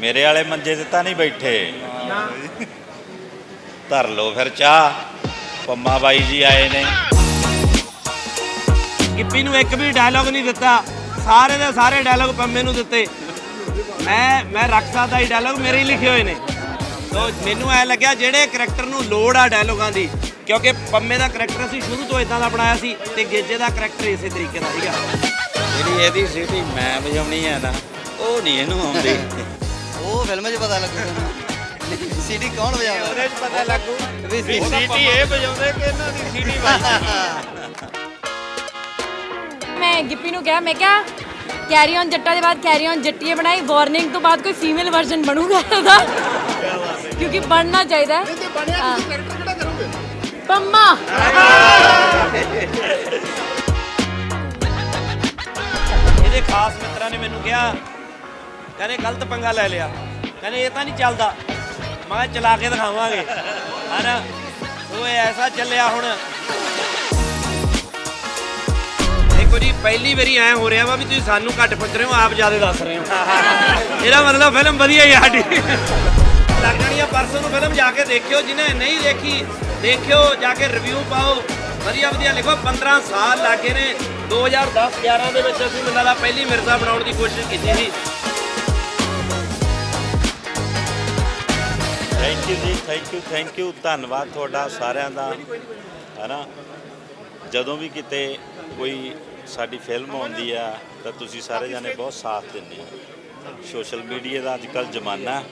ਮੇਰੇ ਵਾਲੇ ਮੰਜੇ ਤੇ ਤਾਂ ਨਹੀਂ ਬੈਠੇ। ਧਰ ਲੋ ਫਿਰ ਚਾਹ। ਪੰਮਾ ਬਾਈ ਜੀ ਆਏ ਨੇ। ਗਿੱਪੀ ਨੂੰ ਇੱਕ ਵੀ ਡਾਇਲੌਗ ਨਹੀਂ ਦਿੱਤਾ। ਸਾਰੇ ਦੇ ਸਾਰੇ ਡਾਇਲੌਗ ਪੰਮੇ ਨੂੰ ਦਿੱਤੇ। ਮੈਂ ਮੈਂ ਰੱਖ ਸਕਦਾ ਹੀ ਡਾਇਲੌਗ ਮੇਰੇ ਹੀ ਲਿਖੇ ਹੋਏ ਨੇ। ਸੋ ਮੈਨੂੰ ਐ ਲੱਗਿਆ ਜਿਹੜੇ ਕਰੈਕਟਰ ਨੂੰ ਲੋੜ ਆ ਡਾਇਲੌਗਾਂ ਦੀ, ਕਿਉਂਕਿ ਪੰਮੇ ਦਾ ਕਰੈਕਟਰ ਅਸੀਂ ਸ਼ੁਰੂ ਤੋਂ ਇਦਾਂ ਦਾ ਬਣਾਇਆ ਸੀ ਤੇ ਗੇਜੇ ਦਾ ਕਰੈਕਟਰ ਇਸੇ ਤਰੀਕੇ ਦਾ ਸੀਗਾ। ਜਿਹੜੀ ਇਹਦੀ ਸੀਟੀ ਮੈਂ ਵਜਾਉਣੀ ਹੈ ਨਾ ਉਹ ਨਹੀਂ ਇਹਨੂੰ ਆਉਂਦੀ। ਉਹ ਫਿਲਮ 'ਚ ਪਤਾ ਲੱਗੂ ਤੁਹਾਨੂੰ ਸੀਡੀ ਕੌਣ ਵਜਾਉਂਦਾ? ਉਹਦੇ 'ਚ ਪਤਾ ਲੱਗੂ ਵੀ ਸੀਟੀ ਇਹ ਵਜਾਉਂਦੇ ਕਿ ਇਹਨਾਂ ਦੀ ਸੀਟੀ ਮੈਂ ਗਿੱਪੀ ਨੂੰ ਕਿਹਾ ਮੈਂ ਕਿਹਾ ਕੈਰੀ ਔਨ ਜੱਟਾ ਦੇ ਬਾਅਦ ਕੈਰੀ ਔਨ ਜੱਟੀਏ ਬਣਾਈ। ਵਾਰਨਿੰਗ ਤੋਂ ਬਾਅਦ ਕੋਈ ਫੀਮੇਲ ਵਰਜ਼ਨ ਬਣੂਗਾ ਉਹਦਾ ਕਿਉਂਕਿ ਬਣਨਾ ਚਾਹੀਦਾ ਹੈ। ਹਾਂ। ਪੰਮਾ। ਇਹਦੇ ਖਾਸ ਮਿੱਤਰਾਂ ਨੇ ਮੈਨੂੰ ਕਿਹਾ, ਕਹਿੰਦੇ ਗਲਤ ਪੰਗਾ ਲੈ ਲਿਆ। ਕਹਿੰਦੇ ਇਹ ਤਾਂ ਨਹੀਂ ਚੱਲਦਾ। ਮੈਂ ਚਲਾ ਕੇ ਦਿਖਾਵਾਂਗੇ। ਹਨਾ? ਉਹ ਐਸਾ ਚੱਲਿਆ ਹੁਣ। ਦੇਖੋ ਜੀ, ਪਹਿਲੀ ਵਾਰੀ ਐ ਹੋ ਰਿਹਾ ਵਾ ਵੀ ਤੁਸੀਂ ਸਾਨੂੰ ਘੱਟ ਪੁੱਛ ਰਹੇ ਹੋ, ਆਪ ਜ਼ਿਆਦਾ ਦੱਸ ਰਹੇ ਹੋ। ਇਹਦਾ ਮਤਲਬ ਫਿਲਮ ਵਧੀਆ ਹੀ ਸਾਡੀ। ਲੱਗ ਜਾਣੀ ਆ, ਪਰਸੋਂ ਨੂੰ ਫਿਲਮ ਜਾ ਕੇ ਦੇਖਿਓ, ਜਿਹਨੇ ਨਹੀਂ ਦੇਖੀ, ਦੇਖਿਓ, ਜਾ ਕੇ ਰਿਵਿਊ ਪਾਓ। ਵਧੀਆ ਵਧੀਆ। ਲਿਖੋ 15 ਸਾਲ ਲੱਗੇ ਨੇ। 2010 11 ਦੇ ਵਿੱਚ ਅਸੀਂ ਮੈਨੂੰ ਲੱਗਦਾ ਪਹਿਲੀ ਮਿਰਜ਼ਾ ਬਣਾਉਣ ਦੀ ਕੋਸ਼ਿਸ਼ ਕੀਤੀ ਸੀ। ਥੈਂਕ ਯੂ ਜੀ ਥੈਂਕ ਯੂ ਥੈਂਕ ਯੂ ਧੰਨਵਾਦ ਤੁਹਾਡਾ ਸਾਰਿਆਂ ਦਾ, ਹਨਾ? ਜਦੋਂ ਵੀ ਕਿਤੇ ਕੋਈ ਸਾਡੀ ਫਿਲਮ ਆਉਂਦੀ ਆ, ਤਾਂ ਤੁਸੀਂ ਸਾਰੇ ਜਾਨੇ ਬਹੁਤ ਸਾਥ ਦਿੰਦੇ ਆ। ਸੋਸ਼ਲ ਮੀਡੀਆ ਦਾ ਅੱਜ ਅੱਜਕੱਲ ਜ਼ਮਾਨਾ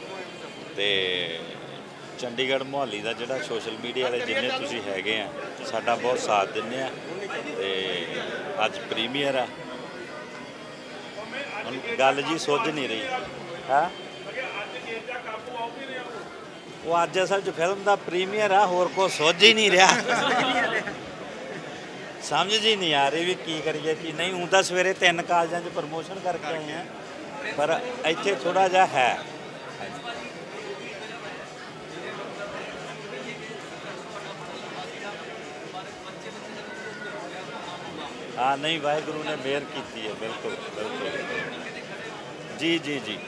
ਤੇ ਚੰਡੀਗੜ੍ਹ ਮੁਹੱਲੀ ਦਾ ਜਿਹੜਾ ਸੋਸ਼ਲ ਮੀਡੀਆ ਵਾਲੇ ਜਿੰਨੇ ਤੁਸੀਂ ਹੈਗੇ ਆ, ਸਾਡਾ ਬਹੁਤ ਸਾਥ ਦਿੰਦੇ ਆ ਤੇ ਅੱਜ ਪ੍ਰੀਮੀਅਰ ਆ। ਹੁਣ ਗੱਲ ਜੀ ਸੁੱਝ ਨਹੀਂ ਰਹੀ। ਹਾਂ? ਉਹ ਅੱਜ ਅਸਲ 'ਚ ਫਿਲਮ ਦਾ ਪ੍ਰੀਮੀਅਰ ਆ, ਹੋਰ ਕੋ ਸੁੱਝ ਹੀ ਨਹੀਂ ਰਿਹਾ। ਸਮਝ ਜੀ ਨਹੀਂ ਆ ਰਹੀ ਵੀ ਕੀ ਕਰੀਏ, ਕੀ ਨਹੀਂ। ਹੁਣ ਤਾਂ ਸਵੇਰੇ ਤਿੰਨ ਕਾਲਜਾਂ 'ਚ ਪ੍ਰਮੋਸ਼ਨ ਕਰਕੇ ਆਏ ਆ। ਪਰ ਇੱਥੇ ਥੋੜਾ ਜਿਹਾ ਹੈ। ਹਾਂ, ਨਹੀਂ, ਵਾਹਿਗੁਰੂ ਨੇ ਮਿਹਰ ਕੀਤੀ ਹੈ, ਬਿਲਕੁਲ ਬਿਲਕੁਲ। ਜੀ ਜੀ ਜੀ।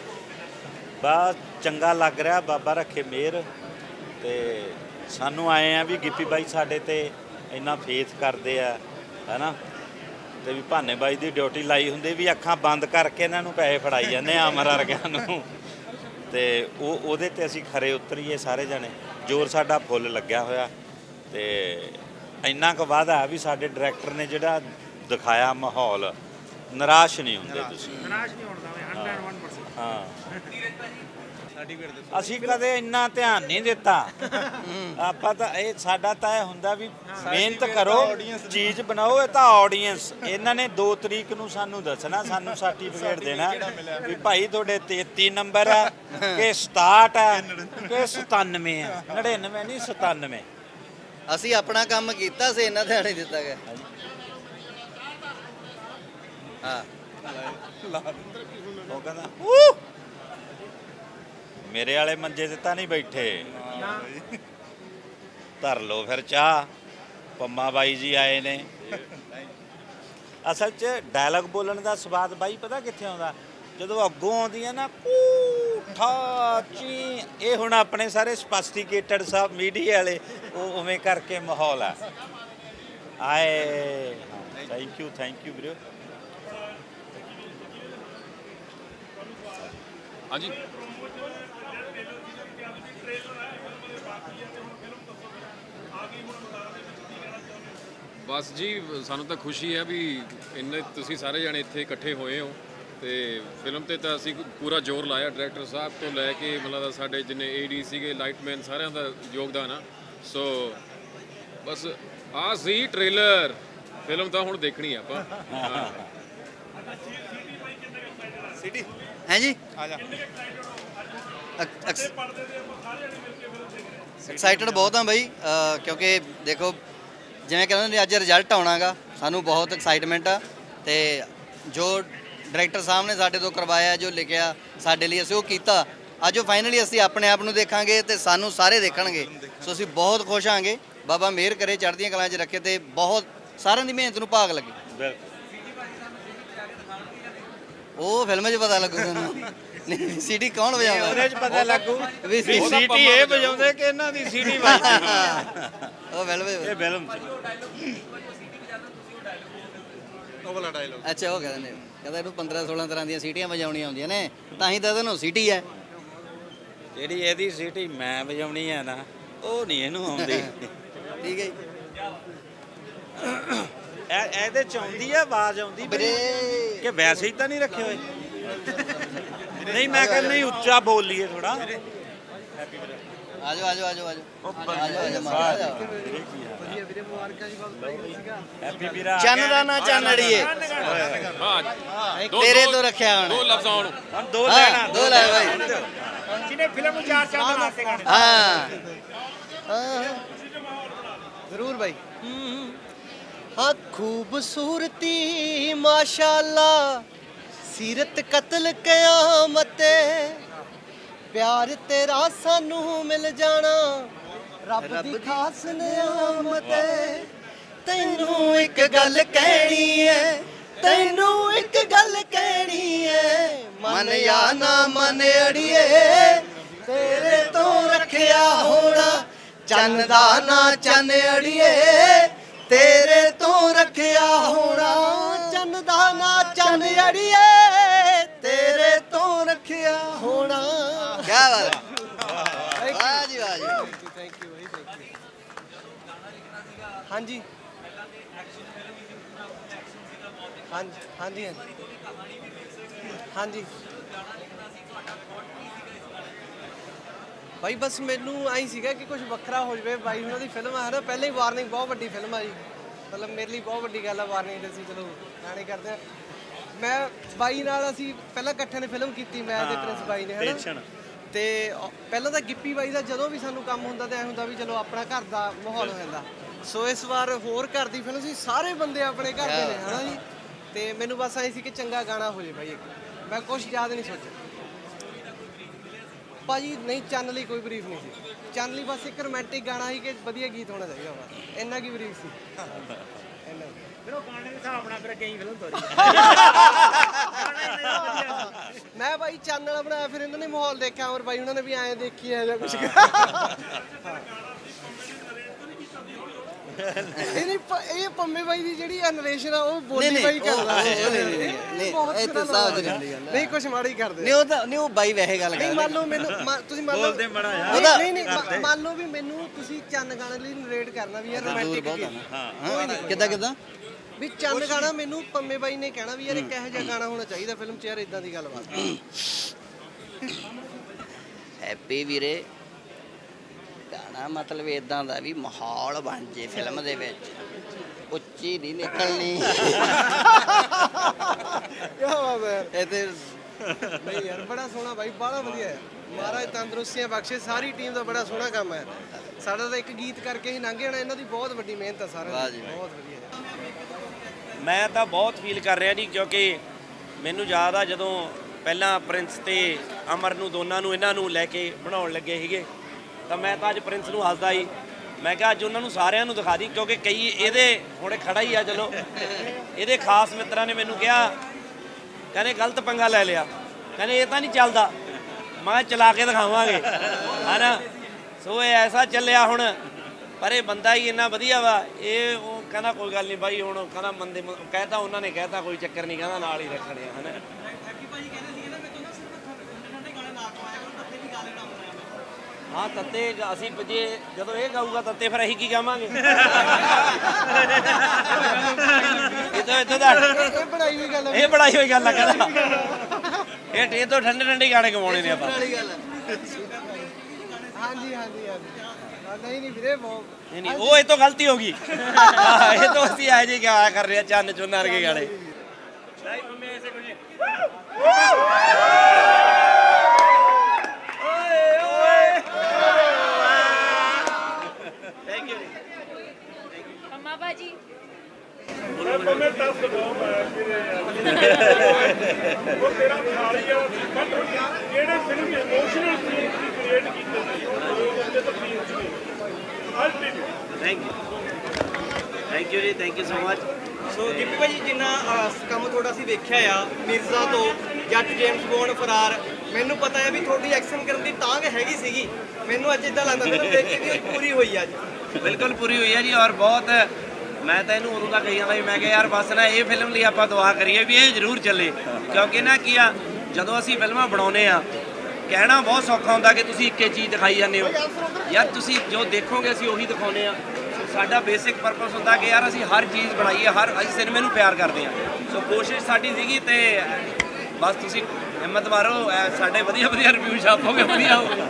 ਬਸ ਚੰਗਾ ਲੱਗ ਰਿਹਾ, ਬਾਬਾ ਰੱਖੇ ਮਿਹਰ। ਤੇ ਸਾਨੂੰ ਆਏ ਆ ਵੀ ਗਿੱਪੀ ਬਾਈ ਸਾਡੇ ਤੇ ਇੰਨਾ ਫੇਥ ਕਰਦੇ ਆ, ਹੈਨਾ? ਤੇ ਵੀ ਭਾਨੇ ਬਾਈ ਦੀ ਡਿਊਟੀ ਲਾਈ ਹੁੰਦੀ, ਵੀ ਅੱਖਾਂ ਬੰਦ ਕਰਕੇ ਇਹਨਾਂ ਨੂੰ ਪੈਸੇ ਫੜਾਈ ਜਾਂਦੇ ਆ, ਅਮਰ ਵਰਗਿਆਂ ਨੂੰ। ਤੇ ਉਹ, ਉਹਦੇ ਤੇ ਅਸੀਂ ਖਰੇ ਉਤਰੀਏ ਸਾਰੇ ਜਣੇ। ਜੋਰ ਸਾਡਾ ਫੁੱਲ ਲੱਗਿਆ ਹੋਇਆ। ਤੇ ਇੰਨਾ ਕੁ ਵਾਅਦਾ ਵੀ ਸਾਡੇ ਡਾਇਰੈਕਟਰ ਨੇ ਜਿਹੜਾ ਦਿਖਾਇਆ ਮਾਹੌਲ ਨਿਰਾਸ਼ ਨਹੀਂ ਹੁੰਦੇ ਤੁਸੀਂ। ਨਿਰਾਸ਼ ਨਹੀਂ ਹੋਣਾ 101% ਹਾਂ। ਅਸੀਂ ਕਦੇ ਇੰਨਾ ਧਿਆਨ ਨਹੀਂ ਦਿੱਤਾ। ਆਪਾਂ ਤਾਂ ਇਹ ਸਾਡਾ ਤਾਂ ਇਹ ਹੁੰਦਾ ਵੀ ਮਿਹਨਤ ਕਰੋ ਚੀਜ਼ ਬਣਾਓ ਇਹ ਤਾਂ ਆਡੀਅנס ਇਹਨਾਂ ਨੇ 2 ਤਰੀਕ ਨੂੰ ਸਾਨੂੰ ਦੱਸਣਾ ਸਾਨੂੰ ਸਰਟੀਫਿਕੇਟ ਦੇਣਾ ਵੀ ਭਾਈ ਤੁਹਾਡੇ 33 ਨੰਬਰ ਆ ਕਿ 67 ਆ ਕਿ 97 ਆ। 99 ਨਹੀਂ 97 ਅਸੀਂ ਆਪਣਾ ਕੰਮ ਕੀਤਾ ਸੀ ਇਹਨਾਂ ਧਿਆਨ ਨਹੀਂ ਦਿੱਤਾ ਗਿਆ। ਹਾਂ। ਕਹਿੰਦਾ "ਊ!" ਮੇਰੇ ਵਾਲੇ ਮੰਜੇ ਤੇ ਤਾਂ ਨਹੀਂ ਬੈਠੇ। ਧਰ ਲੋ ਫਿਰ ਚਾਹ। ਪੰਮਾ ਬਾਈ ਜੀ ਆਏ ਨੇ। ਅਸਲ 'ਚ ਡਾਇਲੌਗ ਬੋਲਣ ਦਾ ਸਵਾਦ ਬਾਈ ਪਤਾ ਕਿੱਥੇ ਆਉਂਦਾ? ਜਦੋਂ ਅੱਗੋਂ ਆਉਂਦੀਆਂ ਨਾ ਕੂ ਚੀ, ਇਹ ਹੁਣ ਆਪਣੇ ਸਾਰੇ ਸਪੈਸਟੀਕੇਟਡ ਸਭ ਮੀਡੀਆ ਵਾਲੇ, ਉਹ ਉਵੇਂ ਕਰਕੇ ਮਾਹੌਲ ਆ। ਆਏ। ਥੈਂਕ ਯੂ ਥੈਂਕ ਯੂ ਵੀਰੇ। ਹਾਂਜੀ। ਬਸ ਜੀ ਸਾਨੂੰ ਤਾਂ ਖੁਸ਼ੀ ਹੈ ਵੀ ਇੰਨੇ ਤੁਸੀਂ ਸਾਰੇ ਜਣੇ ਇੱਥੇ ਇਕੱਠੇ ਹੋਏ ਹੋ ਤੇ ਫਿਲਮ ਤੇ ਤਾਂ ਅਸੀਂ ਪੂਰਾ ਜ਼ੋਰ ਲਾਇਆ ਡਾਇਰੈਕਟਰ ਸਾਹਿਬ ਤੋਂ ਲੈ ਕੇ ਮਤਲਬ ਸਾਡੇ ਜਿੰਨੇ ਏਡੀ ਸੀਗੇ ਲਾਈਟਮੈਨ ਸਾਰਿਆਂ ਦਾ ਯੋਗਦਾਨ ਆ। ਸੋ ਬਸ ਆ ਸੀ ਟ੍ਰੇਲਰ। ਫਿਲਮ ਤਾਂ ਹੁਣ ਦੇਖਣੀ ਆ ਆਪਾਂ। ਹਾਂ। ਹੈ ਜੀ? ਆ ਜਾ। ਐਕਸਾਈਟਡ ਬਹੁਤ ਹਾਂ ਬਾਈ ਕਿਉਂਕਿ ਦੇਖੋ ਜਿਵੇਂ ਕਹਿੰਦੇ ਨੇ ਅੱਜ ਰਿਜ਼ਲਟ ਆਉਣਾਗਾ ਸਾਨੂੰ ਬਹੁਤ ਐਕਸਾਈਟਮੈਂਟ ਆ ਤੇ ਜੋ ਡਾਇਰੈਕਟਰ ਸਾਹਿਬ ਨੇ ਸਾਡੇ ਤੋਂ ਕਰਵਾਇਆ ਜੋ ਲਿਖਿਆ ਸਾਡੇ ਲਈ ਅਸੀਂ ਉਹ ਕੀਤਾ। ਅੱਜ ਉਹ ਫਾਈਨਲੀ ਅਸੀਂ ਆਪਣੇ ਆਪ ਨੂੰ ਦੇਖਾਂਗੇ ਤੇ ਸਾਨੂੰ ਸਾਰੇ ਦੇਖਣਗੇ। ਸੋ ਅਸੀਂ ਬਹੁਤ ਖੁਸ਼ ਹਾਂਗੇ। ਬਾਬਾ ਮਿਹਰ ਕਰੇ ਚੜ੍ਹਦੀਆਂ ਕਲਾਂ 'ਚ ਰੱਖੇ ਤੇ ਬਹੁਤ ਸਾਰਿਆਂ ਦੀ ਮਿਹਨਤ ਨੂੰ ਭਾਗ ਲੱਗੇ। ਬਿਲਕੁਲ। ਉਹ ਫਿਲਮ 'ਚ ਪਤਾ ਲੱਗੂ ਤੁਹਾਨੂੰ ਨਹੀਂ ਸੀਟੀ ਕੌਣ ਵਜਾਉਂਦਾ? ਉਹਦੇ ਚ ਪਤਾ ਲੱਗੂ ਵੀ ਵੀ ਸੀਟੀ ਇਹ ਵਜਾਉਂਦੇ ਕਿ ਇਹਨਾਂ ਦੀ ਸੀਟੀ ਵੱਜਦੀ ਉਹ ਫਿਲਮ ਇਹ ਫਿਲਮ ਚ। ਅੱਛਾ ਉਹ ਕਹਿੰਦੇ ਨੇ ਕਹਿੰਦਾ ਇਹਨੂੰ 15 16 ਤਰ੍ਹਾਂ ਦੀਆਂ ਸੀਟੀਆਂ ਵਜਾਉਣੀਆਂ ਆਉਂਦੀਆਂ ਨੇ ਤਾਂ ਹੀ ਤਾਂ ਇਹਨੂੰ ਸੀਟੀ ਹੈ ਜਿਹੜੀ ਇਹਦੀ ਸੀਟੀ ਮੈਂ ਵਜਾਉਣੀ ਹੈ ਨਾ ਉਹ ਨਹੀਂ ਇਹਨੂੰ ਆਉਂਦੀ। ਠੀਕ ਹੈ ਜੀ। ਇਹ ਇਹਦੇ ਚ ਆਉਂਦੀ ਆ ਆਵਾਜ਼ ਆਉਂਦੀ ਵੀ ਵੀਰੇ ਕਿ ਵੈਸੇ ਹੀ ਤਾਂ ਨਹੀਂ ਰੱਖੇ ਹੋਏ। ਨਹੀਂ ਮੈਂ ਕਹਿੰਦਾ ਨਹੀਂ ਉੱਚਾ ਬੋਲ ਲਈਏ ਥੋੜਾ ਆਜੋ ਆਜੋ ਆਜੋ। ਆਜੋ ਆਜੋ ਆਜੋ ਮਹਾਰਾਜ ਹੈਪੀ ਵੀਰਾ ਚੰਨ ਦਾ ਨਾ ਚੰਨ ਅੜੀਏ। ਹਾਂ ਦੋ- ਤੇਰੇ ਦੋ- ਤੋਂ ਰੱਖਿਆ ਹੁਣ। ਦੋ ਲਫ਼ਜ਼ਾਂ ਹੁਣ। ਹੁਣ ਦੋ ਹਾਂ, ਲੈਣਾ ਦੋ ਲੈ ਬਾਈ। ਜਿਹਨੇ ਫਿਲਮ ਨੂੰ ਚਾਰ ਚਾਰ ਦਿਨ ਗਾਣੇ ਹਾਂ। ਹਾਂ। ਜ਼ਰੂਰ ਭਾਈ ਹਾਂ ਖੂਬਸੂਰਤੀ ਮਾਸ਼ਾਅੱਲਾ। ਸੀਰਤ ਕਤਲ ਕਿਆਮਤੇ ਪਿਆਰ ਤੇਰਾ ਸਾਨੂੰ ਮਿਲ ਜਾਣਾ। ਰੱਬ ਦੀ ਖਾਸ ਨਿਆਮਤ ਤੈਨੂੰ ਇੱਕ ਗੱਲ ਕਹਿਣੀ ਏ। ਤੈਨੂੰ ਇੱਕ ਗੱਲ ਕਹਿਣੀ ਏ। ਮਨ ਜਾਂ ਨਾ ਮਨ ਅੜੀਏ। ਤੇਰੇ ਤੋਂ ਰੱਖਿਆ ਹੋਣਾ। ਚੰਨ ਦਾ ਨਾ ਚੰਨ ਅੜੀਏ। ਤੇਰੇ ਤੋਂ ਰੱਖਿਆ ਹੋਣਾ। ਚੰਨ ਦਾ ਨਾ ਚੰਨ ਅੜੀਏ। ਤੇਰੇ ਤੋਂ ਰੱਖਿਆ ਹੋਣਾ। ਕੀ ਬਾਤ ਹੈ। ਵਾਹ ਜੀ ਵਾਹ ਜੀ। ਥੈਂਕ ਯੂ ਥੈਂਕ ਯੂ ਹਾਂਜੀ ਹਾਂਜੀ ਹਾਂਜੀ। ਹਾਂਜੀ। ਭਾਈ ਬਸ ਮੈਨੂੰ ਆਈ ਸੀਗਾ ਕਿ ਕੁਝ ਵੱਖਰਾ ਹੋ ਜਵੇ। ਬਾਈ ਉਹਨਾਂ ਦੀ ਫਿਲਮ ਆ ਨਾ ਪਹਿਲਾਂ ਹੀ ਵਾਰਨਿੰਗ ਬਹੁਤ ਵੱਡੀ ਫਿਲਮ ਆ ਜੀ। ਮਤਲਬ ਮੇਰੇ ਲਈ ਬਹੁਤ ਵੱਡੀ ਗੱਲ ਆ ਵਾਰਨਿੰਗ ਦੇ ਅਸੀਂ ਚਲੋ ਗਾਣੇ ਕਰਦੇ ਆ। ਮੈਂ ਬਾਈ ਨਾਲ ਅਸੀਂ ਪਹਿਲਾਂ ਇਕੱਠੇ ਨੇ ਫਿਲਮ ਕੀਤੀ ਮੈਂ ਤੇ ਪ੍ਰਿੰਸ ਬਾਈ ਨੇ ਹਨਾ? ਤੇ ਪਹਿਲਾਂ ਤਾਂ ਗਿੱਪੀ ਬਾਈ ਦਾ ਜਦੋਂ ਵੀ ਸਾਨੂੰ ਕੰਮ ਹੁੰਦਾ ਤੇ ਐ ਹੁੰਦਾ ਵੀ ਚਲੋ ਆਪਣਾ ਘਰ ਦਾ ਮਾਹੌਲ ਹੋ ਜਾਂਦਾ। ਸੋ ਇਸ ਵਾਰ ਹੋਰ ਘਰ ਦੀ ਫਿਲਮ ਸੀ ਸਾਰੇ ਬੰਦੇ ਆਪਣੇ ਘਰ ਦੇ ਨੇ ਹਨਾ ਜੀ? ਤੇ ਮੈਨੂੰ ਬਸ ਐ ਸੀ ਕਿ ਚੰਗਾ ਗਾਣਾ ਹੋ ਜੇ ਬਾਈ ਇੱਕ। ਮੈਂ ਕੁਝ ਜ਼ਿਆਦਾ ਨਹੀਂ ਸੋਚਿਆ। ਭਾਜੀ ਨਹੀਂ ਚੰਨ ਲਈ ਕੋਈ ਬਰੀਫ ਨਹੀਂ ਸੀ। ਚੰਨ ਲਈ ਬਸ ਇੱਕ ਰੋਮਾਂਟਿਕ ਗਾਣਾ ਸੀ ਕਿ ਵਧੀਆ ਗੀਤ ਹੋਣਾ ਚਾਹੀਦਾ ਵਾ। ਇੰਨਾ ਕੀ ਬਰੀਫ ਸੀ। ਇੰਨਾ ਕੁ। ਫਿਰ ਉਹ ਗਾਣੇ ਦੇ ਹਿਸਾਬ ਨਾਲ ਫਿਰ ਕਈ ਫਿਲਮ ਤੋਰੀ। ਮੈਂ ਭਾਈ ਚੰਨ ਵਾਲਾ ਬਣਾਇਆ ਫਿਰ ਇਹਨਾਂ ਨੇ ਮਾਹੌਲ ਦੇਖਿਆ ਔਰ ਬਾਈ ਉਹਨਾਂ ਨੇ ਵੀ ਐਂ ਦੇਖੀ ਹੈ ਜਾਂ ਕੁਝ ਇਹ ਨਹੀਂ ਪ- ਇਹ ਪੰਮੇ ਬਾਈ ਦੀ ਜਿਹੜੀ ਨਰੇਸ਼ਨ ਆ ਉਹ ਬੋਲੀ ਬਾਈ ਕਰਦਾ ਨਹੀਂ ਬਹੁਤ ਇਹ ਤਾਂ ਸਾਫ਼ ਲਾਉਂਦਾ। ਗੱਲ ਨਹੀਂ ਕੁਝ ਮਾੜੀ ਕਰਦੇ। ਨਹੀਂ ਉਹ ਤਾਂ ਨਹੀਂ ਉਹ ਬਾਈ ਵੈਸੇ ਗੱਲ ਨਹੀਂ ਕਰ ਮੰਨ ਲਓ ਮੈਨੂੰ ਮੰਨ- ਤੁਸੀਂ ਮੰਨ ਲਓ ਬੋਲਦੇ ਬੜਾ ਯਾਰ। ਨਹੀਂ, ਨਹੀਂ ਨਹੀਂ ਮੰਨ- ਮੰਨ ਲਓ ਵੀ ਮੈਨੂੰ ਤੁਸੀਂ ਚੰਨ ਗਾਣੇ ਲਈ ਨਰੇਟ ਕਰਨਾ ਵੀ ਯਾਰ ਰੋਮਾਂਟਿਕ ਬਹੁਤ ਆ ਗੀਤ ਹਾਂ। ਕਿੱਦਾਂ ਕਿੱਦਾਂ? ਵੀ ਚੰਨ ਗਾਣਾ ਮੈਨੂੰ ਪੰਮੇ ਬਾਈ ਨੇ ਕਹਿਣਾ ਵੀ ਯਾਰ ਇੱਕ ਇਹੋ ਜਿਹਾ ਗਾਣਾ ਹੋਣਾ ਚਾਹੀਦਾ ਫਿਲਮ 'ਚ ਯਾਰ ਇਦਾਂ ਦੀ ਗੱਲਬਾਤ। ਹੈਪੀ ਵੀਰੇ। ਗਾਣਾ ਮਤਲਬ ਇਦਾਂ ਦਾ ਵੀ ਮਾਹੌਲ ਬਣ ਜੇ ਫਿਲਮ ਦੇ ਵਿੱਚ। ਉੱਚੀ ਨਹੀਂ ਨਿਕਲਣੀ। ਕੀ ਬਾਤ ਹੈ। ਇਹ ਤੇ ਨਹੀਂ ਯਾਰ ਬੜਾ ਸੋਹਣਾ ਬਾਈ ਬੜਾ ਵਧੀਆ ਹੈ। ਮਹਾਰਾਜ ਤੰਦਰੁਸਤੀਆਂ ਬਖਸ਼ੇ ਸਾਰੀ ਟੀਮ ਦਾ ਬੜਾ ਸੋਹਣਾ ਕੰਮ ਹੈ। ਸਾਡਾ ਤਾਂ ਇੱਕ ਗੀਤ ਕਰਕੇ ਹੀ ਲੰਘ ਜਾਣਾ ਇਹਨਾਂ ਦੀ ਬਹੁਤ ਵੱਡੀ ਮਿਹਨਤ ਹੈ ਸਾਰਿਆਂ ਦੀ। ਬਹੁਤ ਵਧੀਆ ਹੈ। ਮੈਂ ਤਾਂ ਬਹੁਤ ਫੀਲ ਕਰ ਰਿਹਾ ਜੀ ਕਿਉਂਕਿ ਮੈਨੂੰ ਯਾਦ ਆ ਜਦੋਂ ਪਹਿਲਾਂ ਪ੍ਰਿੰਸ ਤੇ ਅਮਰ ਨੂੰ ਦੋਨਾਂ ਨੂੰ ਇਹਨਾਂ ਨੂੰ ਲੈ ਕੇ ਬਣਾਉਣ ਲੱਗੇ ਸੀਗੇ। ਤਾਂ ਮੈਂ ਤਾਂ ਅੱਜ ਪ੍ਰਿੰਸ ਨੂੰ ਹੱਸਦਾ ਸੀ ਮੈਂ ਕਿਹਾ ਅੱਜ ਉਹਨਾਂ ਨੂੰ ਸਾਰਿਆਂ ਨੂੰ ਦਿਖਾ ਦੀ, ਕਿਉਂਕਿ ਕਈ ਇਹਦੇ ਹੁਣੇ ਖੜਾ ਹੀ ਆ, ਚਲੋ। ਇਹਦੇ ਖਾਸ ਮਿੱਤਰਾਂ ਨੇ ਮੈਨੂੰ ਕਿਹਾ, ਕਹਿੰਦੇ ਗਲਤ ਪੰਗਾ ਲੈ ਲਿਆ। ਕਹਿੰਦੇ ਇਹ ਤਾਂ ਨਹੀਂ ਚੱਲਦਾ। ਮੈਂ ਚਲਾ ਕੇ ਦਿਖਾਵਾਂਗੇ। ਹਨਾ? ਸੋ ਇਹ ਐਸਾ ਚੱਲਿਆ ਹੁਣ। ਪਰ ਇਹ ਬੰਦਾ ਹੀ ਇੰਨਾ ਵਧੀਆ ਵਾ। ਇਹ ਉਹ ਕਹਿੰਦਾ ਕੋਈ ਗੱਲ ਨਹੀਂ ਬਾਈ, ਹੁਣ ਕਹਿੰਦਾ ਮੰਦੇ ਕਹਿਤਾ ਉਹਨਾਂ ਨੇ ਕਹਿਤਾ ਕੋਈ ਚੱਕਰ ਨਹੀਂ, ਕਹਿੰਦਾ ਨਾਲ ਹੀ ਰੱਖਣੇ ਆ, ਹਨਾ? ਹਾਂ ਤੱਤੇ ਅਸੀਂ ਜੇ ਜਦੋਂ ਇਹ ਗਾਊਗਾ ਤੱਤੇ ਫਿਰ ਅਸੀਂ ਕੀ ਗਾਵਾਂਗੇ? ਇਹ ਤਾਂ ਇੱਥੋਂ ਦਾ ਇਹ ਬਣਾਈ ਹੋਈ ਗੱਲ ਹੈ ਇਹ ਬੜਾਈ ਹੋਈ ਗੱਲ ਆ ਕਹਿੰਦਾ। ਇਹ ਇਹ ਤੋਂ ਠੰਡੇ ਠੰਡੇ ਗਾਣੇ ਗਵਾਉਣੇ ਨੇ ਆਪਾਂ। ਵਾਲੀ ਗੱਲ ਹੈ ਹਾਂਜੀ ਹਾਂਜੀ ਹਾਂਜੀ। ਹਾਂ, ਨਹੀਂ ਨਹੀਂ ਵੀਰੇ ਬਹੁਤ ਨਹੀਂ ਨਹੀਂ ਉਹ ਇਹ ਤੋਂ ਗਲਤੀ ਹੋ ਗਈ। ਹਾਂ, ਇਹ ਤੋਂ ਅਸੀਂ ਆਏ ਜੀ ਗਾਇਆ ਕਰ ਰਹੇ ਚੰਨ ਚੁੰਨ ਵਰਗੇ ਗਾਣੇ ਅੰਮਾ ਬਾਜੀ ਉਹ ਤੇਰਾ ਖਿਆਲ ਹੀ ਆ ਬਟ ਜਿਹੜੇ ਫਿਲਮ ਇਮੋਸ਼ਨਲ ਸੀਨ ਕ੍ਰੀਏਟ ਕੀਤੇ ਨੇ ਉਹ ਬੰਦੇ ਤਾਂ feel C ultimate thank you thank you ਜੀ thank you so much so Gippy ਭਾਈ ਜਿੰਨਾ ਅਹ, ਕੰਮ ਤੁਹਾਡਾ ਅਸੀਂ ਵੇਖਿਆ ਆ ਮਿਰਜ਼ਾ ਤੋਂ ਜੱਟ ਜੇਮਸ ਬੌਂਡ ਫਰਾਰ ਮੈਨੂੰ ਪਤਾ ਹੈ ਵੀ ਤੁਹਾਡੀ ਐਕਸ਼ਨ ਕਰਨ ਦੀ ਤਾਂਗ ਹੈਗੀ ਸੀਗੀ। ਮੈਨੂੰ ਅੱਜ ਇਦਾਂ ਲੱਗਦਾ ਮੈਨੂੰ ਦੇਖ ਕੇ ਵੀ ਇਹ ਪੂਰੀ ਹੋਈ ਅੱਜ। ਬਿਲਕੁਲ ਪੂਰੀ ਹੋਈ ਹੈ ਜੀ ਔਰ ਬਹੁਤ, ਮੈਂ ਤਾਂ ਇਹਨੂੰ ਉਦੋਂ ਦਾ ਕਹੀ ਜਾਂਦਾ ਸੀ, ਮੈਂ ਕਿਹਾ ਯਾਰ ਬਸ ਨਾ, ਇਹ ਫਿਲਮ ਲਈ ਆਪਾਂ ਦੁਆ ਕਰੀਏ ਵੀ ਇਹ ਜ਼ਰੂਰ ਚੱਲੇ। ਕਿਉਂਕਿ ਨਾ ਕੀ ਆ, ਜਦੋਂ ਅਸੀਂ ਫਿਲਮਾਂ ਬਣਾਉਨੇ ਆ, ਕਹਿਣਾ ਬਹੁਤ ਸੌਖਾ ਹੁੰਦਾ ਕਿ ਤੁਸੀਂ ਇੱਕੇ ਚੀਜ਼ ਦਿਖਾਈ ਜਾਂਦੇ ਹੋ। ਯਾਰ ਤੁਸੀਂ ਜੋ ਦੇਖੋਗੇ, ਅਸੀਂ ਉਹੀ ਦਿਖਾਉਨੇ ਆ। ਸਾਡਾ ਬੇਸਿਕ ਪਰਪਸ ਹੁੰਦਾ ਕਿ ਯਾਰ ਅਸੀਂ ਹਰ ਚੀਜ਼ ਬਣਾਈਏ, ਹਰ, ਅਸੀਂ ਸਿਨੇਮੇ ਨੂੰ ਪਿਆਰ ਕਰਦੇ ਆ। ਸੋ ਕੋਸ਼ਿਸ਼ ਸਾਡੀ ਸੀਗੀ ਤੇ ਬਸ ਤੁਸੀਂ ਹਿੰਮਤ ਮਾਰੋ ਸਾਡੇ ਵਧੀਆ ਵਧੀਆ ਰਿਵਿਊ ਛਾਪੋਗੇ ਵਧੀਆ ਹੋਊਗਾ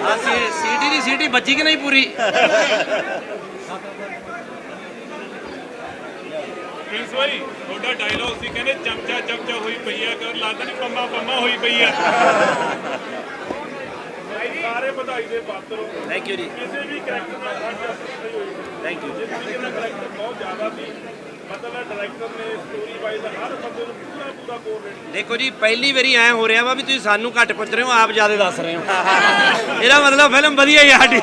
ਹਾਂ ਸੀ। ਸੀਟੀ ਦੀ ਸੀਟੀ ਬੱਜੀ ਕਿ ਨਹੀਂ ਪੂਰੀ? ਪ੍ਰਿੰਸ ਭਾਈ ਤੁਹਾਡਾ ਡਾਇਲੌਗ ਸੀ ਕਹਿੰਦੇ ਚਮਚਾ ਚਮਚਾ ਹੋਈ ਪਈ ਆ ਕਰ ਲੱਗਦਾ ਨਹੀਂ ਪੰਮਾ ਪੰਮਾ ਹੋਈ ਪਈ ਆ। ਸਾਰੇ ਵਧਾਈ ਦੇ ਪਾਤਰ ਥੈਂਕ ਯੂ ਜੀ। ਕਿਸੇ ਵੀ ਕਰੈਕਟਰ ਨਾਲ ਥੈਂਕ ਯੂ ਜੇ ਤੁਸੀਂ ਕਿਹਦਾ ਕਰੈਕਟਰ ਬਹੁਤ ਜ਼ਿਆਦਾ ਸੀ। ਮਤਲਬ ਡਾਇਰੈਕਟਰ ਨੇ ਸਟੋਰੀ ਵਾਈਜ਼ ਹਰ ਬੰਦੇ ਨੂੰ ਪੂਰਾ ਪੂਰਾ ਕੋਆਰਡੀਨੇਟ ਦੇਖੋ ਜੀ ਪਹਿਲੀ ਵਾਰੀ ਐ ਹੋ ਰਿਹਾ ਵਾ ਵੀ ਤੁਸੀਂ ਸਾਨੂੰ ਘੱਟ ਪੁੱਛ ਰਹੇ ਹੋ ਆਪ ਜ਼ਿਆਦਾ ਦੱਸ ਰਹੇ ਹੋ। ਇਹਦਾ ਮਤਲਬ ਫਿਲਮ ਵਧੀਆ ਹੀ ਆ ਸਾਡੀ।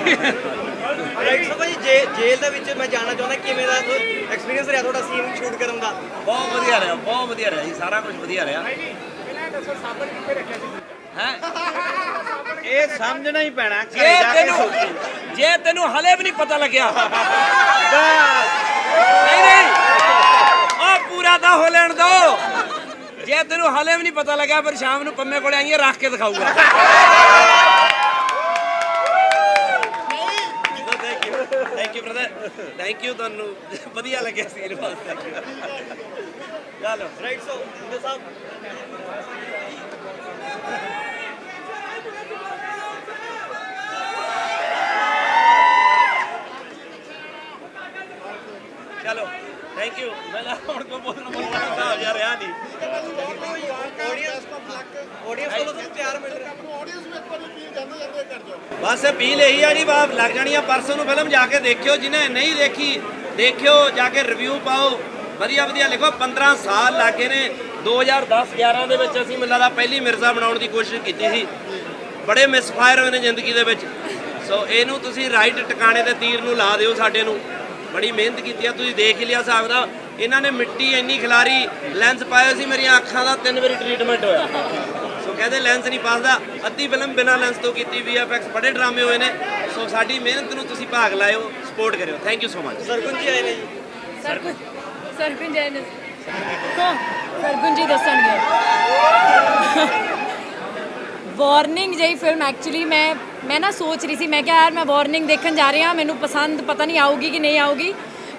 ਭਾਈ ਜੇ ਜੇਲ੍ਹ ਦੇ ਵਿੱਚ ਮੈਂ ਜਾਣਨਾ ਚਾਹੁੰਦਾ ਕਿਵੇਂ ਦਾ ਐਕਸਪੀਰੀਅੰਸ ਰਿਹਾ ਤੁਹਾਡਾ ਸੀਨ ਸ਼ੂਟ ਕਰਨ ਦਾ? ਬਹੁਤ ਵਧੀਆ ਰਿਹਾ ਬਹੁਤ ਵਧੀਆ ਰਿਹਾ ਜੀ ਸਾਰਾ ਕੁਝ ਵਧੀਆ ਰਿਹਾ। ਹੈ? ਇਹ ਸਮਝਣਾ ਹੀ ਪੈਣਾ ਜੇ ਤੈਨੂੰ ਜੇ ਤੈਨੂੰ ਹਲੇ ਵੀ ਨਹੀਂ ਪਤਾ ਲੱਗਿਆ। ਨਹੀਂ ਨਹੀਂ। ਉਹ ਪੂਰਾ ਤਾਂ ਹੋ ਲੈਣ ਦੋ। ਜੇ ਤੈਨੂੰ ਹਲੇ ਵੀ ਨਹੀਂ ਪਤਾ ਲੱਗਿਆ ਫਿਰ ਸ਼ਾਮ ਨੂੰ ਪੰਮੇ ਕੋਲੇ ਆਈਏ ਰੱਖ ਕੇ ਦਿਖਾਊਗਾ। Thank you brother thank you ਤੁਹਾਨੂੰ ਵਧੀਆ ਲੱਗਿਆ ਸੀ ਇਹ ਥੈਂਕ ਯੂ ਚਲੋ ਰਾਈਟ ਸੋ ਸਾਹਿਬ ਚਲੋ ਥੈਂਕ ਯੂ ਮੈਂ ਲਾ ਹੁਣ ਕੋ ਬੋਲਣਾ ਬੋਲਣਾ ਤਾਂ ਹੋ ਜਾ ਰਿਹਾ ਨਹੀਂ ਮਿਲ ਰਹੇ ਬਸ ਅਪੀਲ ਇਹੀ ਆ ਜੀ ਬਾਪ ਲੱਗ ਜਾਣੀ ਆ ਪਰਸੋਂ ਨੂੰ ਫਿਲਮ ਜਾ ਕੇ ਦੇਖਿਓ ਜਿਹਨੇ ਨਹੀਂ ਦੇਖੀ ਦੇਖਿਓ ਜਾ ਕੇ ਰਿਵਿਊ ਪਾਓ ਵਧੀਆ ਵਧੀਆ ਲਿਖੋ 15 ਸਾਲ ਲੱਗੇ ਨੇ 2010 11 ਦੇ ਵਿੱਚ ਅਸੀਂ ਮੈਨੂੰ ਲੱਗਦਾ ਪਹਿਲੀ ਮਿਰਜ਼ਾ ਬਣਾਉਣ ਦੀ ਕੋਸ਼ਿਸ਼ ਕੀਤੀ ਸੀ ਬੜੇ ਮਿਸਫਾਇਰ ਹੋਏ ਨੇ ਜ਼ਿੰਦਗੀ ਦੇ ਵਿੱਚ ਸੋ ਇਹਨੂੰ ਤੁਸੀਂ ਰਾਈਟ ਟਿਕਾਣੇ ਤੇ ਤੀਰ ਨੂੰ ਲਾ ਦਿਓ ਸਾਡੇ ਨੂੰ ਬੜੀ ਮਿਹਨਤ ਕੀਤੀ ਆ ਤੁਸੀਂ ਦੇਖ ਹੀ ਲਿਆ ਹਿਸਾਬ ਦਾ ਇਹਨਾਂ ਨੇ ਮਿੱਟੀ ਇੰਨੀ ਖਿਲਾਰੀ ਲੈਂਸ ਪਾਇਆ ਸੀ ਮੇਰੀਆਂ ਅੱਖਾਂ ਦਾ ਤਿੰਨ ਵਾਰੀ ਟ੍ਰੀਟਮੈਂਟ ਹੋਇਆ। ਸੋ ਕਹਿੰਦੇ ਲੈਂਸ ਨਹੀਂ ਪਾਸਦਾ। ਅੱਧੀ ਫਿਲਮ ਬਿਨਾਂ ਲੈਂਸ ਤੋਂ ਕੀਤੀ ਵੀਐਫਐਕਸ ਬੜੇ ਡਰਾਮੇ ਹੋਏ ਨੇ। ਸੋ ਸਾਡੀ ਮਿਹਨਤ ਨੂੰ ਤੁਸੀਂ ਭਾਗ ਲਾਇਓ ਸਪੋਰਟ ਕਰਿਓ। Thank you so much Sargun ji ਆਏ ਨੇ ਜੀ। ਸਰਗੁਣ ਸਰਗੁਣ ਜੈਨ ਕੋ ਸਰਗੁਣ ਜੀ ਦੱਸਣਗੇ। ਵਾਰਨਿੰਗ ਜਿਹੀ ਫਿਲਮ ਐਕਚੁਅਲੀ ਮੈਂ ਮੈਂ ਨਾ ਸੋਚ ਰਹੀ ਸੀ ਮੈਂ ਕਿਹਾ ਯਾਰ ਮੈਂ ਵਾਰਨਿੰਗ ਦੇਖਣ ਜਾ ਰਹੀ ਹਾਂ ਮੈਨੂੰ ਪਸੰਦ ਪਤਾ ਨਹੀਂ ਆਊਗੀ ਕਿ ਨਹੀਂ ਆਊਗੀ।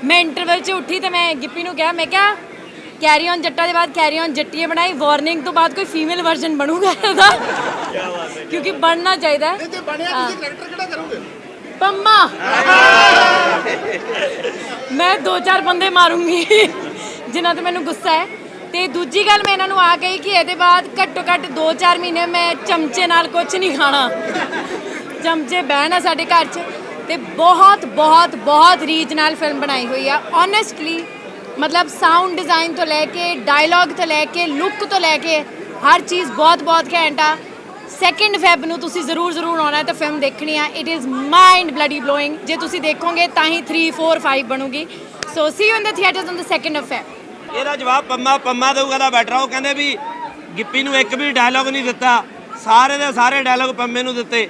ਮੈਂ ਇੰਟਰਵਲ 'ਚ ਉੱਠੀ ਤੇ ਮੈਂ ਗਿੱਪੀ ਨੂੰ ਕਿਹਾ ਮੈਂ ਕਿਹਾ ਕੈਰੀ ਔਨ ਜੱਟਾ ਦੇ ਬਾਅਦ ਕੈਰੀ ਔਨ ਜੱਟੀਏ ਬਣਾਈ ਵਾਰਨਿੰਗ ਤੋਂ ਬਾਅਦ ਕੋਈ ਫੀਮੇਲ ਵਰਜ਼ਨ ਬਣੂਗਾ ਇਹਦਾ। ਕੀ ਬਾਤ ਹੈ ਕਿਉਂਕਿ ਬਣਨਾ ਚਾਹੀਦਾ ਹੈ। ਜੇ ਬਣਿਆ ਤੁਸੀਂ ਕਰੈਕਟਰ ਕਿਹੜਾ ਕਰੋਗੇ? ਪੰਮਾ। ਮੈਂ ਦੋ ਚਾਰ ਬੰਦੇ ਮਾਰੂੰਗੀ ਜਿਨ੍ਹਾਂ ਤੇ ਮੈਨੂੰ ਗੁੱਸਾ ਹੈ। ਤੇ ਦੂਜੀ ਗੱਲ ਮੈਂ ਇਹਨਾਂ ਨੂੰ ਆ ਗਈ ਕਿ ਇਹਦੇ ਬਾਅਦ ਘੱਟੋ ਘੱਟ 2-4 ਮਹੀਨੇ ਮੈਂ ਚਮਚੇ ਨਾਲ ਕੁਝ ਨਹੀਂ ਖਾਣਾ। ਚਮਚੇ ਬੈਨ ਆ ਸਾਡੇ ਘਰ 'ਚ ਤੇ ਬਹੁਤ ਬਹੁਤ ਬਹੁਤ ਰੀਝ ਨਾਲ ਫਿਲਮ ਬਣਾਈ ਹੋਈ ਆ। ਓਨੈਸਟਲੀ ਮਤਲਬ ਸਾਊਂਡ ਡਿਜ਼ਾਈਨ ਤੋਂ ਲੈ ਕੇ ਡਾਇਲੌਗ ਤੋਂ ਲੈ ਕੇ ਲੁੱਕ ਤੋਂ ਲੈ ਕੇ ਹਰ ਚੀਜ਼ ਬਹੁਤ ਬਹੁਤ ਘੈਂਟ ਆ। ਸੈਕਿੰਡ ਫੈਬ ਨੂੰ ਤੁਸੀਂ ਜ਼ਰੂਰ ਜ਼ਰੂਰ ਆਉਣਾ ਹੈ ਤੇ ਫਿਲਮ ਦੇਖਣੀ ਆ। It is mind bloody blowing ਜੇ ਤੁਸੀਂ ਦੇਖੋਗੇ ਤਾਂ ਹੀ 3 4 5 ਬਣੂਗੀ। So see you in the theatres on the second of Feb ਇਹਦਾ ਜਵਾਬ ਪੰਮਾ ਪੰਮਾ ਦੇਊਗਾ ਤਾਂ ਬੈਟਰ ਆ। ਉਹ ਕਹਿੰਦੇ ਵੀ ਗਿੱਪੀ ਨੂੰ ਇੱਕ ਵੀ ਡਾਇਲੌਗ ਨਹੀਂ ਦਿੱਤਾ। ਸਾਰੇ ਦੇ ਸਾਰੇ ਡਾਇਲੌਗ ਪੰਮੇ ਨੂੰ ਦਿੱਤੇ।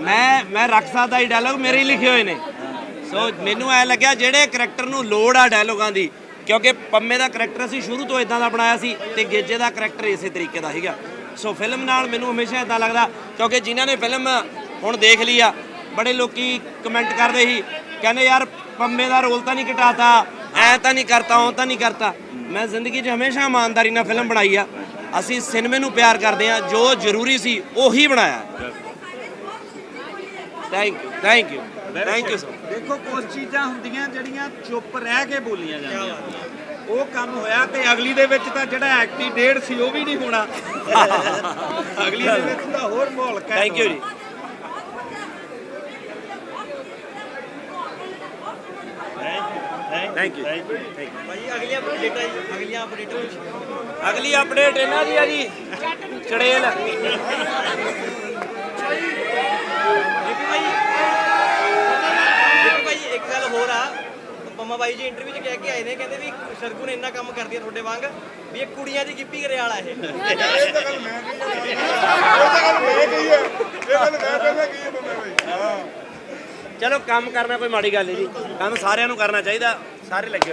ਮੈਂ ਮੈਂ ਰੱਖ ਸਕਦਾ ਇਹ ਡਾਇਲੌਗ ਮੇਰੇ ਹੀ ਲਿਖੇ ਹੋਏ ਨੇ। ਸੋ ਮੈਨੂੰ ਐ ਲੱਗਿਆ ਜਿਹੜੇ ਕਰੈਕਟਰ ਨੂੰ ਲੋੜ ਆ ਡਾਇਲੌਗਾਂ ਦੀ, ਕਿਉਂਕਿ ਪੰਮੇ ਦਾ ਕਰੈਕਟਰ ਅਸੀਂ ਸ਼ੁਰੂ ਤੋਂ ਇਦਾਂ ਦਾ ਬਣਾਇਆ ਸੀ ਤੇ ਗੇਜੇ ਦਾ ਕਰੈਕਟਰ ਇਸੇ ਤਰੀਕੇ ਦਾ ਸੀਗਾ। ਸੋ ਫਿਲਮ ਨਾਲ ਮੈਨੂੰ ਹਮੇਸ਼ਾ ਇਦਾਂ ਲੱਗਦਾ, ਕਿਉਂਕਿ ਜਿਨ੍ਹਾਂ ਨੇ ਫਿਲਮ ਹੁਣ ਦੇਖ ਲਈ ਆ, ਬੜੇ ਲੋਕੀ ਕਮੈਂਟ ਕਰਦੇ ਸੀ, ਕਹਿੰਦੇ ਯਾਰ ਪੰਮੇ ਦਾ ਰੋਲ ਤਾਂ ਨਹੀਂ ਘਟਾਤਾ। ਐ ਤਾਂ ਨਹੀਂ ਕਰਤਾ ਉਹ ਤਾਂ ਨਹੀਂ ਕਰਤਾ। ਮੈਂ ਜ਼ਿੰਦਗੀ 'ਚ ਹਮੇਸ਼ਾ ਇਮਾਨਦਾਰੀ ਨਾਲ ਫਿਲਮ ਬਣਾਈ ਆ। ਅਸੀਂ ਸਿਨੇਮੇ ਨੂੰ ਪਿਆਰ ਕਰਦੇ ਆ ਜੋ ਜ਼ਰੂਰੀ ਸੀ ਉਹੀ ਬਣਾਇਆ। Thank you thank you thank you so ਦੇਖੋ ਕੁਝ ਚੀਜ਼ਾਂ ਹੁੰਦੀਆਂ ਜਿਹੜੀਆਂ ਚੁੱਪ ਰਹਿ ਕੇ ਬੋਲੀਆਂ ਜਾਂਦੀਆਂ। ਉਹ ਕੰਮ ਹੋਇਆ ਤੇ ਅਗਲੀ ਦੇ ਵਿੱਚ ਤਾਂ ਜਿਹੜਾ ਐਕਟੀ ਡੇਢ ਸੀ ਉਹ ਵੀ ਨਹੀਂ ਹੋਣਾ। ਅਗਲੀ ਦੇ ਵਿੱਚ ਤਾਂ ਹੋਰ ਮਾਹੌਲ ਕੈਦ ਥੈਂਕ ਯੂ ਜੀ। ਥੈਂਕ ਯੂ ਭਾਈ ਅਗਲੀਆਂ ਅਪਡੇਟਾਂ ਜੀ ਅਗਲੀਆਂ ਅਪਡੇਟਾਂ ਵਿੱਚ ਅਗਲੀ ਅਪਡੇਟ ਇਹਨਾਂ ਦੀ ਆ ਜੀ ਚੜੇਲ। ਭਾਈ ਹੋਰ ਆ। ਪੰਮਾ ਬਾਈ ਜੀ ਇੰਟਰਵਿਊ 'ਚ ਕਹਿ ਕੇ ਆਏ ਨੇ ਕਹਿੰਦੇ ਵੀ ਸਰਗੁਣ ਇੰਨਾ ਕੰਮ ਕਰਦੀ ਆ ਤੁਹਾਡੇ ਵਾਂਗ ਵੀ ਇਹ ਕੁੜੀਆਂ ਦੀ ਗਿੱਪੀ ਆ ਇਹ। ਇਹ ਤਾਂ ਗੱਲ ਮੈਂ ਕਹੀ ਹੈ ਇਹ ਤਾਂ ਗੱਲ ਮੈਂ ਕਹੀ ਹੈ ਇਹ ਗੱਲ ਮੈਂ ਪਹਿਲਾਂ ਕਹੀ ਹੈ ਬੰਦੇ ਬਈ? ਹਾਂ ਚਲੋ ਕੰਮ ਕਰਨਾ ਕੋਈ ਮਾੜੀ ਗੱਲ ਨਹੀਂ ਜੀ। ਕੰਮ ਸਾਰਿਆਂ ਨੂੰ ਕਰਨਾ ਚਾਹੀਦਾ। ਸਾਰੇ ਲੱਗੇ ਹੋਏ